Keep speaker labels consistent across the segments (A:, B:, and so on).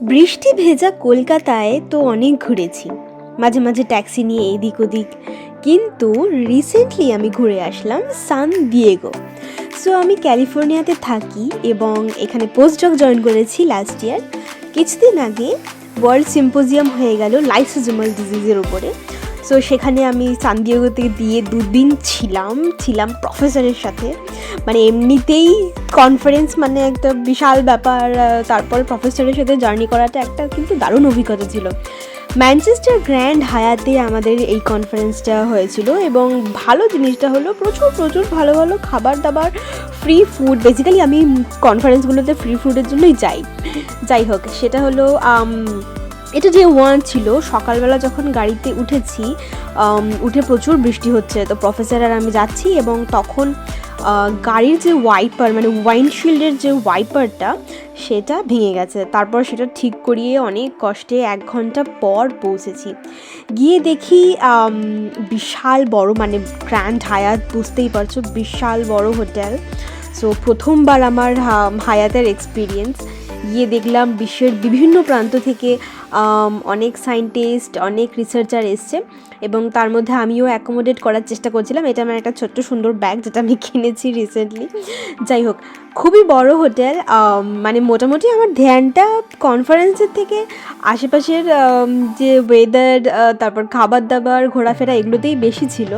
A: বৃষ্টি ভেজা কলকাতায় তো অনেক ঘুরেছি। মাঝে মাঝে ট্যাক্সি নিয়ে এদিক ওদিক। কিন্তু রিসেন্টলি আমি ঘুরে আসলাম সান দিয়েগো। সো আমি ক্যালিফোর্নিয়াতে থাকি এবং এখানে পোস্ট পোস্টডক জয়েন করেছি লাস্ট ইয়ার কিছুদিন আগে ওয়ার্ল্ড সিম্পোজিয়াম হয়ে গেল লাইসোজোমাল ডিজিজের উপরে। সো সেখানে আমি সানদিয়েগোতে দিয়ে দুদিন ছিলাম ছিলাম প্রফেসরের সাথে। মানে এমনিতেই কনফারেন্স মানে একটা বিশাল ব্যাপার তারপর প্রফেসরের সাথে জার্নি করাটা একটা কিন্তু দারুণ অভিজ্ঞতা ছিল। ম্যানচেস্টার গ্র্যান্ড হায়াতে আমাদের এই কনফারেন্সটা হয়েছিল এবং ভালো জিনিসটা হলো প্রচুর প্রচুর ভালো ভালো খাবার দাবার ফ্রি ফুড বেসিক্যালি আমি কনফারেন্সগুলোতে ফ্রি ফুডের জন্যই যাই। যাই হোক, সেটা হলো এটা যে ওয়ান ছিল, সকালবেলা যখন গাড়িতে উঠেছি উঠে প্রচুর বৃষ্টি হচ্ছে। তো প্রফেসর আর আমি যাচ্ছি এবং তখন গাড়ির যে ওয়াইপার মানে ওয়াইনশিল্ডের যে ওয়াইপারটা সেটা ভেঙে গেছে। তারপর সেটা ঠিক করিয়ে অনেক কষ্টে এক ঘণ্টা পর পৌঁছেছি। গিয়ে দেখি বিশাল বড় মানে গ্র্যান্ড হায়াত বুঝতেই পারছ, বিশাল বড় হোটেল সো প্রথমবার আমার হায়াতের এক্সপিরিয়েন্স গিয়ে দেখলাম বিশ্বের বিভিন্ন প্রান্ত থেকে অনেক সায়েন্টিস্ট অনেক রিসার্চার এসছে এবং তার মধ্যে আমিও অ্যাকোমোডেট করার চেষ্টা করছিলাম। এটা আমার একটা ছোট্ট সুন্দর ব্যাগ যেটা আমি কিনেছি রিসেন্টলি যাই হোক খুবই বড় হোটেল মানে মোটামুটি আমার ধ্যানটা কনফারেন্সের থেকে আশেপাশের যে ওয়েদার তারপর খাবার দাবার ঘোরাফেরা এগুলোতেই বেশি ছিল।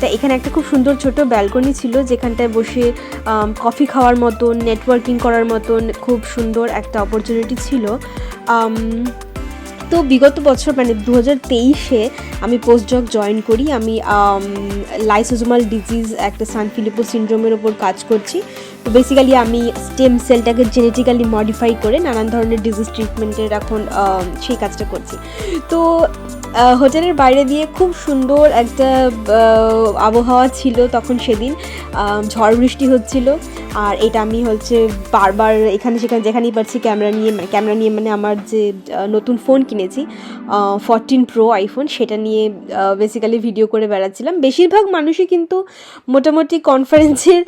A: তা এখানে একটা খুব সুন্দর ছোট ব্যালকনি ছিল, যেখানটায় বসে কফি খাওয়ার মতন নেটওয়ার্কিং করার মতন খুব সুন্দর একটা অপরচুনিটি ছিল। তো বিগত বছর মানে দু হাজার তেইশে আমি পোস্টডক জয়েন করি। আমি লাইসোজোমাল ডিজিজ একটা সান ফিলিপো সিন্ড্রোমের ওপর কাজ করছি। তো বেসিক্যালি আমি স্টেম সেলটাকে জেনেটিক্যালি মডিফাই করে নানান ধরনের ডিজিজ ট্রিটমেন্টের এখন সেই কাজটা করছি। তো হোটেলের বাইরে দিয়ে খুব সুন্দর একটা আবহাওয়া ছিল তখন সেদিন। ঝড় বৃষ্টি হচ্ছিল। আর এটা আমি হচ্ছে বারবার এখানে সেখানে যেখানেই পারছি ক্যামেরা নিয়ে ক্যামেরা নিয়ে মানে আমার যে নতুন ফোন কিনেছি ফরটিন প্রো আইফোন সেটা নিয়ে বেসিক্যালি ভিডিও করে বেড়াচ্ছিলাম। বেশিরভাগ মানুষই কিন্তু মোটামুটি কনফারেন্সের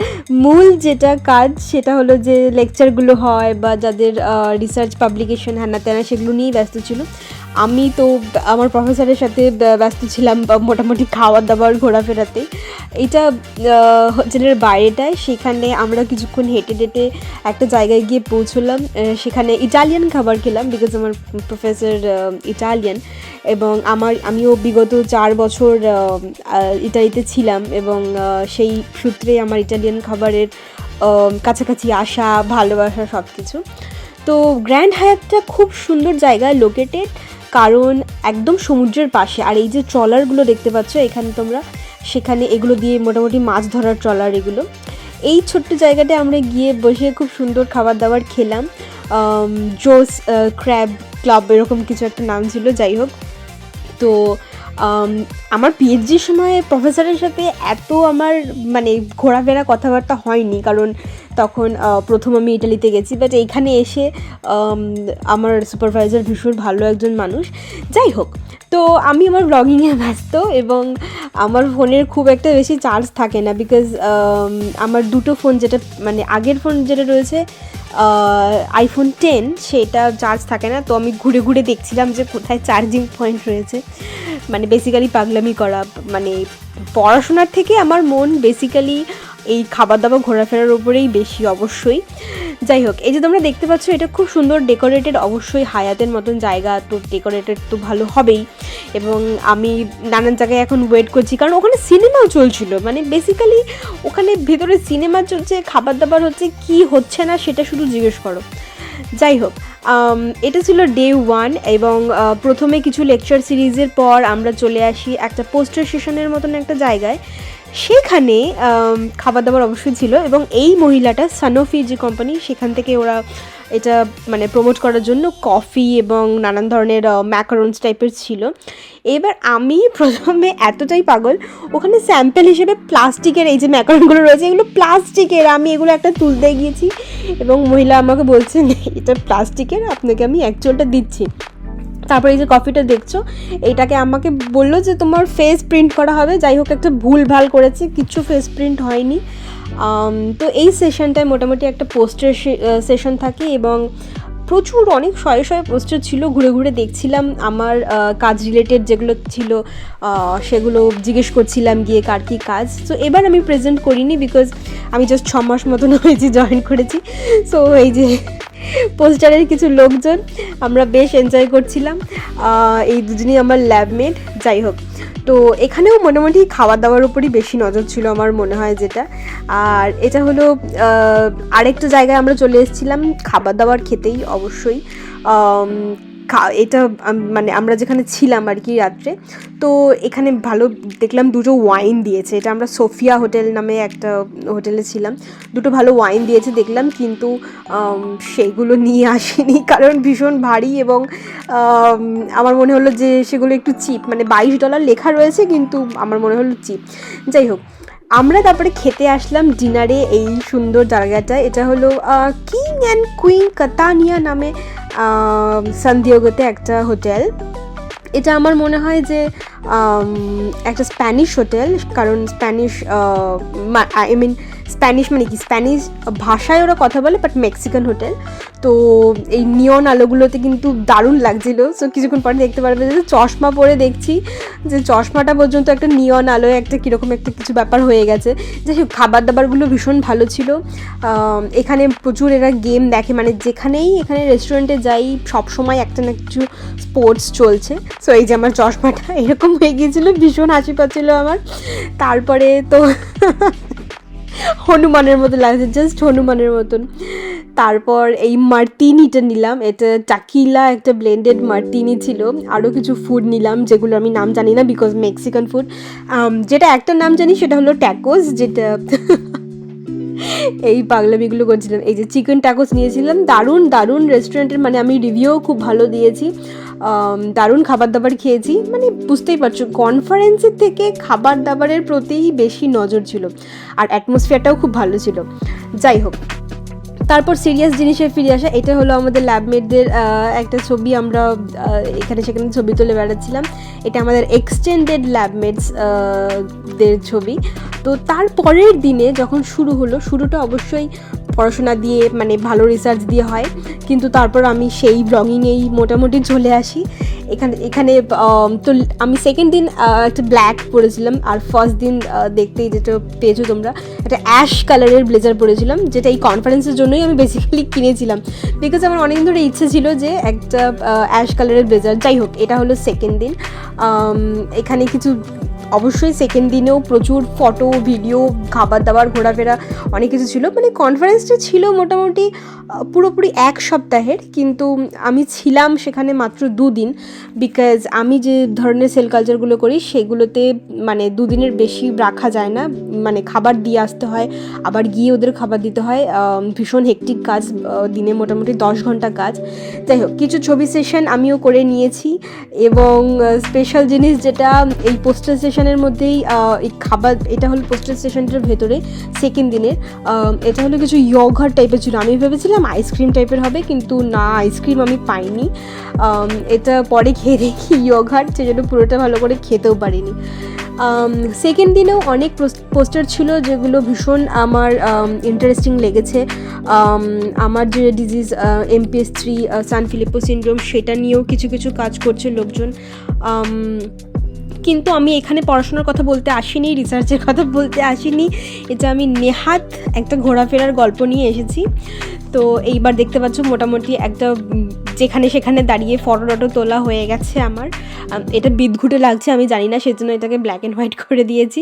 A: মূল যেটা কাজ, সেটা হলো যে লেকচারগুলো হয় বা যাদের রিসার্চ পাবলিকেশন হ্যানা ত্যানা সেগুলো নিয়েই ব্যস্ত ছিল। আমি তো আমার প্রফেসরের সাথে ব্য- ব্যস্ত ছিলাম মোটামুটি খাওয়ার দাওয়ার ঘোরাফেরাতে এটা হোটেলের বাইরেটায়, সেখানে আমরা কিছুক্ষণ হেঁটে হেঁটে একটা জায়গায় গিয়ে পৌঁছলাম। সেখানে ইটালিয়ান খাবার খেলাম বিকজ আমার প্রফেসর ইটালিয়ান। এবং আমার, আমিও বিগত চার বছর ইটালিতে ছিলাম এবং সেই সূত্রে আমার ইটালিয়ান খাবারের কাছাকাছি আসা, ভালোবাসা সব কিছু তো গ্র্যান্ড হায়াতটা খুব সুন্দর জায়গা লোকেটেড কারণ একদম সমুদ্রের পাশে। আর এই যে ট্রলারগুলো দেখতে পাচ্ছ, এখানে তোমরা, সেখানে এগুলো দিয়ে মোটামুটি মাছ ধরার ট্রলার এগুলো। এই ছোট্ট জায়গাটায় আমরা গিয়ে বসে খুব সুন্দর খাবার দাবার খেলাম। জোস ক্র্যাব ক্লাব এরকম কিছু একটা নাম ছিল, যাই হোক। তো আমার পিএইচডির সময় প্রফেসরের সাথে এত আমার মানে ঘোরাফেরা কথাবার্তা হয়নি। কারণ তখন প্রথম আমি ইটালিতে গেছি বাট এইখানে এসে আমার সুপারভাইজার ভীষণ ভালো একজন মানুষ। যাই হোক, তো আমি আমার ব্লগিংয়ে ব্যস্ত এবং আমার ফোনের খুব একটা বেশি চার্জ থাকে না বিকজ আমার দুটো ফোন যেটা মানে আগের ফোন যেটা রয়েছে আইফোন টেন সেটা চার্জ থাকে না, তো আমি ঘুরে ঘুরে দেখছিলাম যে কোথায় চার্জিং পয়েন্ট রয়েছে। মানে বেসিক্যালি পাগলামি করা মানে পড়াশোনার থেকে আমার মন বেসিক্যালি এই খাবার দাবার ঘোরাফেরার উপরেই বেশি অবশ্যই। যাই হোক এই যে তোমরা দেখতে পাচ্ছ, এটা খুব সুন্দর ডেকোরেটেড অবশ্যই হায়াতের মতন জায়গা, তো ডেকোরেটেড তো ভালো হবেই। এবং আমি নানান জায়গায় এখন ওয়েট করছি, কারণ ওখানে সিনেমাও চলছিল। মানে বেসিক্যালি ওখানে ভেতরে সিনেমা চলছে খাবার দাবার হচ্ছে, কি হচ্ছে না সেটা শুধু জিজ্ঞেস করো। যাই হোক এটা ছিল ডে ওয়ান এবং প্রথমে কিছু লেকচার সিরিজের পর আমরা চলে আসি একটা পোস্টার সেশনের মতন একটা জায়গায়। সেখানে খাবার দাবার অবশ্যই ছিল এবং এই মহিলাটা সানোফি যে কোম্পানি সেখান থেকে ওরা এটা মানে প্রমোট করার জন্য কফি এবং নানান ধরনের ম্যাকারন্স টাইপের ছিল। এবার আমি প্রথমে এতটাই পাগল, ওখানে স্যাম্পেল হিসেবে প্লাস্টিকের এই যে ম্যাকারনগুলো রয়েছে, এগুলো প্লাস্টিকের, আমি এগুলো একটা তুলতে গিয়েছি এবং মহিলা আমাকে বলছেন এটা প্লাস্টিকের, আপনাকে আমি অ্যাকচুয়ালটা দিচ্ছি। তারপরে এই যে কফিটা দেখছ এইটাকে আমাকে বলল যে তোমার ফেস প্রিন্ট করা হবে। যাই হোক, একটা ভুল ভালো করেছে, কিছু ফেস প্রিন্ট হয়নি। তো এই সেশনটায় মোটামুটি একটা পোস্টার সেশন থাকে এবং প্রচুর অনেক শয়ে শয়ে পোস্টার ছিল, ঘুরে ঘুরে দেখছিলাম। আমার কাজ রিলেটেড যেগুলো ছিল সেগুলো জিজ্ঞেস করছিলাম গিয়ে কার কী কাজ। তো এবার আমি প্রেজেন্ট করিনি বিকজ আমি জাস্ট ছ মাস মতন হয়েছি জয়েন করেছি। সো এই যে পোস্টারের কিছু লোকজন, আমরা বেশ এনজয় করছিলাম। এই দুজনই আমার ল্যাবমেট যাই হোক। তো এখানেও মোটামুটি খাওয়া দাওয়ার উপরই বেশি নজর ছিল আমার মনে হয় যেটা। আর এটা হলো আরেকটা জায়গায় আমরা চলে এসেছিলাম খাবার দাবার খেতেই অবশ্যই। এটা মানে আমরা যেখানে ছিলাম আর কি রাত্রে তো এখানে ভালো দেখলাম দুটো ওয়াইন দিয়েছে। এটা আমরা সোফিয়া হোটেল নামে একটা হোটেলে ছিলাম। দুটো ভালো ওয়াইন দিয়েছে দেখলাম কিন্তু আম, সেইগুলো নিয়ে আসিনি কারণ ভীষণ ভারী এবং আমার মনে হলো যে সেগুলো একটু চিপ মানে বাইশ ডলার লেখা রয়েছে কিন্তু আমার মনে হলো চিপ যাই হোক আমরা তারপরে খেতে আসলাম ডিনারে এই সুন্দর জায়গাটায় এটা হলো কিং অ্যান্ড কুইন কাতানিয়া নামে সান্দিওগোতে একটা হোটেল। এটা আমার মনে হয় যে একটা স্প্যানিশ হোটেল, কারণ স্প্যানিশ আই মিন স্প্যানিশ মানে কি? স্প্যানিশ ভাষায় ওরা কথা বলে বাট মেক্সিকান হোটেল। তো এই নিয়ন আলোগুলোতে কিন্তু দারুণ লাগছিল। সো কিছুক্ষণ পরে দেখতে পারবে যে চশমা পরে দেখছি যে চশমাটা পর্যন্ত একটা নিয়ন আলোয় একটা কীরকম একটা কিছু ব্যাপার হয়ে গেছে। হোক খাবার দাবারগুলো ভীষণ ভালো ছিল। এখানে প্রচুর এরা গেম দেখে মানে যেখানেই এখানে রেস্টুরেন্টে যাই, সবসময় একটা না কিছু স্পোর্টস চলছে। সো এই যে আমার চশমাটা, এরকম হয়ে গিয়েছিল, ভীষণ হাসি পাচ্ছিল আমার। তারপরে তো হনুমানের মতো লাগছে জাস্ট হনুমানের মতন। তারপর এই মার্তিনিটা নিলাম, এটা টাকিলা একটা ব্লেন্ডেড মার্তিনি ছিল। আরও কিছু ফুড নিলাম, যেগুলো আমি নাম জানি না বিকজ মেক্সিকান ফুড যেটা একটা নাম জানি সেটা হলো ট্যাকোস যেটা এই পাগলামিগুলো করছিলাম। এই যে চিকেন ট্যাকোস নিয়েছিলাম, দারুণ দারুণ রেস্টুরেন্টের মানে আমি রিভিউও খুব ভালো দিয়েছি। দারুণ খাবার দাবার খেয়েছি। মানে বুঝতেই পারছ কনফারেন্সের থেকে খাবার দাবারের প্রতিই বেশি নজর ছিল। আর অ্যাটমসফিয়ারটাও খুব ভালো ছিল। যাই হোক তারপর সিরিয়াস জিনিসে ফিরে আসা, এটা হলো আমাদের ল্যাবমেটদের একটা ছবি আমরা এখানে সেখানে ছবি তুলে বেড়াচ্ছিলাম। এটা আমাদের এক্সটেন্ডেড ল্যাবমেটস দের ছবি। তো তারপরের দিনে যখন শুরু হলো, শুরুটা অবশ্যই পড়াশোনা দিয়ে মানে ভালো রিসার্চ দিয়ে হয়। কিন্তু তারপর আমি সেই ব্লগিংয়েই মোটামুটি চলে আসি। এখানে এখানে তো আমি সেকেন্ড দিন একটা ব্ল্যাক পরেছিলাম। আর ফার্স্ট দিন দেখতেই যেটা পেয়েছ তোমরা, একটা অ্যাশ কালারের ব্লেজার পরেছিলাম, যেটা এই কনফারেন্সের জন্যই আমি বেসিক্যালি কিনেছিলাম। বিকজ আমার অনেকদিন ধরে ইচ্ছে ছিল যে একটা অ্যাশ কালারের ব্লেজার যাই হোক, এটা হলো সেকেন্ড দিন। এখানে কিছু অবশ্যই সেকেন্ড দিনেও প্রচুর ফটো ভিডিও খাবার দাবার ঘোরাফেরা অনেক কিছু ছিল। মানে কনফারেন্সটা ছিল মোটামুটি পুরোপুরি এক সপ্তাহের। কিন্তু আমি ছিলাম সেখানে মাত্র দুদিন বিকজ আমি যে ধরনের সেল কালচারগুলো করি, সেগুলোতে মানে দুদিনের বেশি রাখা যায় না। মানে খাবার দিয়ে আসতে হয়, আবার গিয়ে ওদের খাবার দিতে হয়। ভীষণ হেকটিক কাজ দিনে মোটামুটি দশ ঘণ্টা কাজ। যাই হোক, কিছু ছবি সেশন আমিও করে নিয়েছি এবং স্পেশাল জিনিস যেটা, এই পোস্টার সেশনের মধ্যেই এই খাবার, এটা হলো পোস্টার স্টেশনটার ভেতরে সেকেন্ড দিনের। এটা হলো কিছু ইয়ঘার টাইপের ছিল। আমি ভেবেছিলাম আইসক্রিম টাইপের হবে, কিন্তু না আইসক্রিম আমি পাইনি। এটা পরে খেয়ে দেখি ইয়ঘাট সেজন্য পুরোটা ভালো করে খেতেও পারিনি। সেকেন্ড দিনেও অনেক পোস্টার ছিল যেগুলো ভীষণ আমার ইন্টারেস্টিং লেগেছে। আমার যে disease MPS three Sanfilippo syndrome সেটা নিয়েও কিছু কিছু কাজ করছে লোকজন। কিন্তু আমি এখানে পড়াশোনার কথা বলতে আসিনি রিসার্চের কথা বলতে আসিনি। এটা আমি নেহাত একটা ঘোরাফেরার গল্প নিয়ে এসেছি। তো এইবার দেখতে পাচ্ছ মোটামুটি একটা, যেখানে সেখানে দাঁড়িয়ে ফটো টটো তোলা হয়ে গেছে আমার। এটা বিদঘুটে লাগছে, আমি জানি না, সেজন্য এটাকে ব্ল্যাক অ্যান্ড হোয়াইট করে দিয়েছি।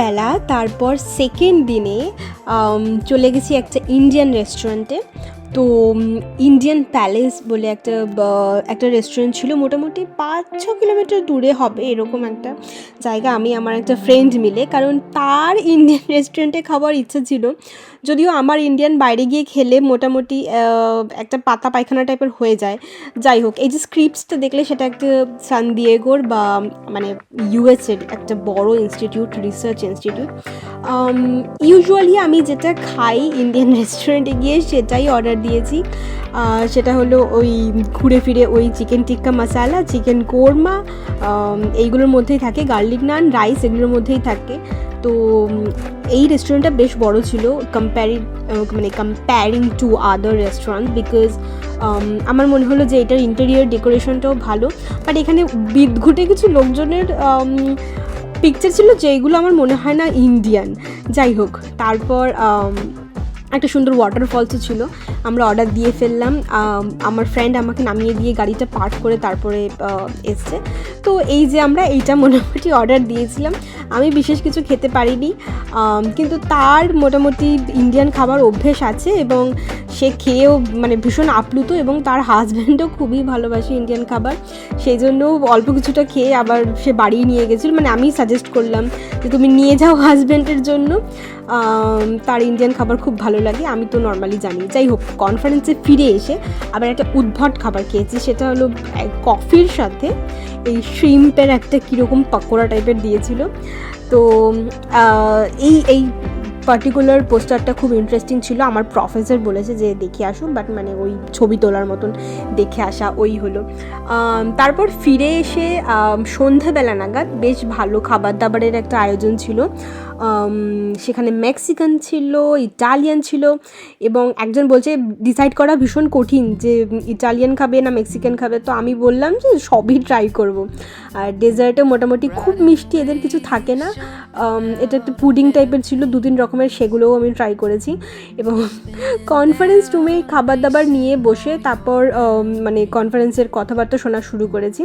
A: দুপুরবেলা তারপর সেকেন্ড দিনে চলে গেছি একটা ইন্ডিয়ান রেস্টুরেন্টে তো ইন্ডিয়ান প্যালেস বলে একটা একটা রেস্টুরেন্ট ছিল মোটামুটি পাঁচ ছ কিলোমিটার দূরে হবে, এরকম একটা জায়গা। আমি, আমার একটা ফ্রেন্ড মিলে, কারণ তার ইন্ডিয়ান রেস্টুরেন্টে খাওয়ার ইচ্ছা ছিল। যদিও আমার ইন্ডিয়ান বাইরে গিয়ে খেলে মোটামুটি একটা পাতা পায়খানা টাইপের হয়ে যায়। যাই হোক, এই যে স্ক্রিপ্টসটা দেখলে সেটা একটা সান দিয়েগোর বা মানে ইউএসের একটা বড় ইনস্টিটিউট রিসার্চ ইনস্টিটিউট ইউজুয়ালি আমি যেটা খাই ইন্ডিয়ান রেস্টুরেন্টে গিয়ে, সেটাই অর্ডার দিয়েছি। সেটা হলো ওই ঘুরে ফিরে ওই চিকেন টিক্কা মশালা চিকেন কোরমা এইগুলোর মধ্যেই থাকে। গার্লিক নান রাইস এগুলোর মধ্যেই থাকে। তো এই রেস্টুরেন্টটা বেশ বড় ছিল কম্প্যারি মানে comparing to other restaurant because আমার মনে হলো যে এটার ইন্টেরিয়ার ডেকোরেশনটাও ভালো। বাট এখানে বিদঘুটে কিছু লোকজনের পিকচার ছিল যেগুলো আমার মনে হয় না ইন্ডিয়ান যাই হোক, তারপর একটা সুন্দর ওয়াটারফলসও ছিল। আমরা অর্ডার দিয়ে ফেললাম। আমার ফ্রেন্ড আমাকে নামিয়ে দিয়ে গাড়িটা পার্ক করে তারপরে এসছে। তো এই যে আমরা এইটা মোটামুটি অর্ডার দিয়েছিলাম। আমি বিশেষ কিছু খেতে পারিনি। কিন্তু তার মোটামুটি ইন্ডিয়ান খাবার অভ্যেস আছে এবং সে খেয়েও মানে ভীষণ আপ্লুত এবং তার হাজব্যান্ডও খুবই ভালোবাসে ইন্ডিয়ান খাবার। সেই জন্য অল্প কিছুটা খেয়ে আবার সে বাড়িয়ে নিয়ে গেছিল। মানে আমি সাজেস্ট করলাম যে তুমি নিয়ে যাও হাজব্যান্ডের জন্য। তার ইন্ডিয়ান খাবার খুব ভালো লাগে। আমি তো নর্মালি জানি। যাই হোক কনফারেন্সে ফিরে এসে আবার একটা উদ্ভট খাবার খেয়েছি। সেটা হলো কফির সাথে এই শ্রিম্পের একটা কীরকম পকোড়া টাইপের দিয়েছিল। তো এই এই পার্টিকুলার পোস্টারটা খুব ইন্টারেস্টিং ছিল। আমার প্রফেসর বলেছে যে, দেখে আসুন। বাট মানে ওই ছবি তোলার মতন দেখে আসা ওই হলো। তারপর ফিরে এসে সন্ধেবেলা নাগাদ বেশ ভালো খাবার দাবারের একটা আয়োজন ছিল। সেখানে মেক্সিকান ছিল ইটালিয়ান ছিল এবং একজন বলছে ডিসাইড করা ভীষণ কঠিন যে ইটালিয়ান খাবে না মেক্সিকান খাবে। তো আমি বললাম যে, সবই ট্রাই করব। আর ডেজার্টে মোটামুটি খুব মিষ্টি, এদের কিছু থাকে না। এটা একটা পুডিং টাইপের ছিল দু তিন রকমের সেগুলোও আমি ট্রাই করেছি এবং কনফারেন্স রুমে খাবার দাবার নিয়ে বসে তারপর মানে কনফারেন্সের কথাবার্তা শোনা শুরু করেছি।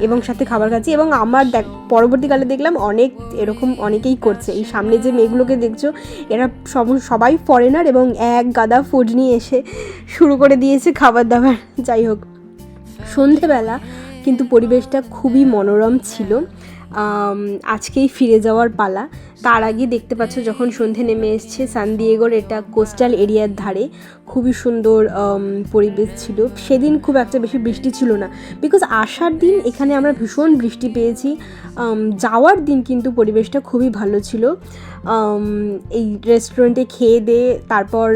A: এবং সাথে খাবার খাচ্ছি এবং আমার দেখ, পরবর্তীকালে দেখলাম অনেক এরকম অনেকেই করছে। এই সামনে যে মেয়েগুলোকে দেখছ, এরা সব, সবাই ফরেনার এবং এক গাদা ফুড নিয়ে এসে শুরু করে দিয়েছে খাবার দাবার। যাই হোক, সন্ধেবেলা কিন্তু পরিবেশটা খুবই মনোরম ছিল। আজকেই ফিরে যাওয়ার পালা। তার আগে দেখতে পাচ্ছ যখন সন্ধে নেমে এসছে সান দিয়েগোর এটা কোস্টাল এরিয়ার ধারে খুবই সুন্দর পরিবেশ ছিল। সেদিন খুব একটা বেশি বৃষ্টি ছিল না। বিকজ আসার দিন এখানে আমরা ভীষণ বৃষ্টি পেয়েছি। যাওয়ার দিন কিন্তু পরিবেশটা খুবই ভালো ছিল। এই রেস্টুরেন্টে খেয়ে দিয়ে তারপর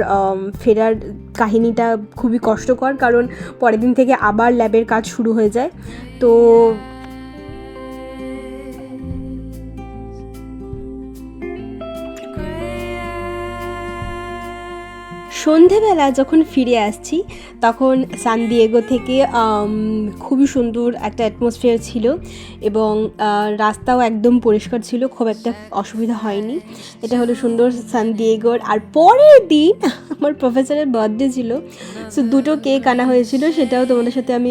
A: ফেরার কাহিনীটা খুবই কষ্টকর, কারণ পরের দিন থেকে আবার ল্যাবের কাজ শুরু হয়ে যায়। তো সন্ধেবেলা যখন ফিরে আসছি, তখন সান দিয়েগো থেকে খুবই সুন্দর একটা অ্যাটমসফিয়ার ছিল এবং রাস্তাও একদম পরিষ্কার ছিল, খুব একটা অসুবিধা হয়নি। এটা হলো সুন্দর সান দিয়েগোর। আর পরের দিন আমার প্রফেসরের বার্থডে ছিল সো দুটো কেক আনা হয়েছিল, সেটাও তোমাদের সাথে আমি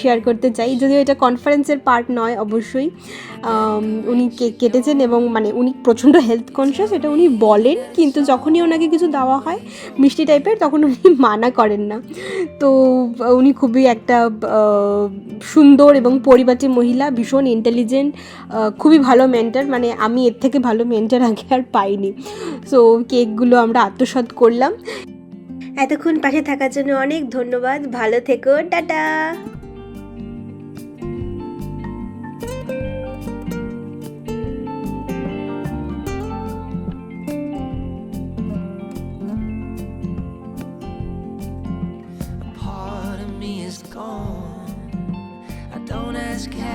A: শেয়ার করতে চাই। যদিও এটা কনফারেন্সের পার্ট নয়, অবশ্যই। উনি কেক কেটেছেন এবং মানে উনি প্রচণ্ড হেলথ কনসিয়াস এটা উনি বলেন, কিন্তু যখনই ওনাকে কিছু দেওয়া হয় মিষ্টি টাইপের, তখন উনি মানা করেন না। তো, উনি খুবই একটা সুন্দর এবং পরিবাটি মহিলা, ভীষণ ইন্টেলিজেন্ট খুবই ভালো মেন্টার মানে আমি এর থেকে ভালো মেন্টার আগে আর পাইনি। সো কেকগুলো আমরা আত্মসাত করলাম। এতক্ষণ পাশে থাকার জন্য অনেক ধন্যবাদ। ভালো থেকো। টাটা!
B: just can't.